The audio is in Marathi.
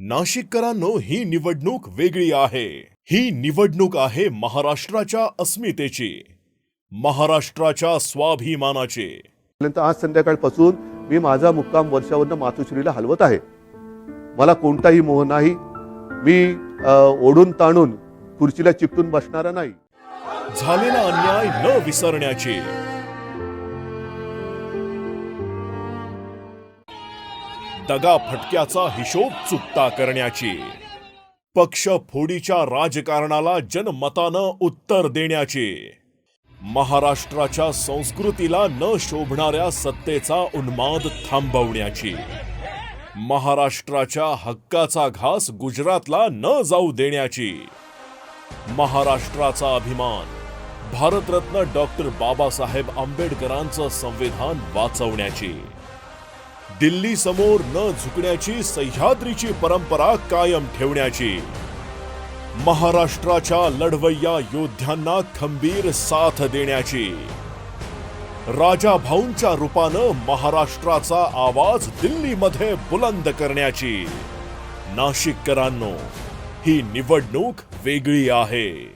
नाशिककरांनो ही निवडणूक वेगळी आहे. ही निवडणूक आहे महाराष्ट्राच्या अस्मितेची महाराष्ट्राच्या स्वाभिमानाची. पर्यंत आज संध्याकाळपासून मी माझा मुक्काम वर्षावरनं मातोश्रीला हलवत आहे. मला कोणताही मोह नाही. मी ओढून ताणून खुर्चीला चिकटून बसणारा नाही. झालेला अन्याय न विसरण्याची दगा फटक्याचा हिशोब चुकता करण्याची. पक्ष फोडीच्या राजकारणाला जनमतानं उत्तर देण्याची. महाराष्ट्राच्या संस्कृतीला न शोभणाऱ्या सत्तेचा उन्माद थांबवण्याची. महाराष्ट्राच्या हक्काचा घास गुजरातला न जाऊ देण्याची. महाराष्ट्राचा अभिमान भारतरत्न डॉक्टर बाबासाहेब आंबेडकरांचं संविधान वाचवण्याची. दिल्ली समोर न झुकण्याची सह्याद्रीची परंपरा कायम ठेवण्याची. महाराष्ट्राच्या लढवय्या योद्ध्यांना खंबीर साथ देण्याची. राजा भाऊंच्या रूपानं महाराष्ट्राचा आवाज दिल्लीमध्ये बुलंद करण्याची. नाशिककरांनो ही निवडणूक वेगळी आहे.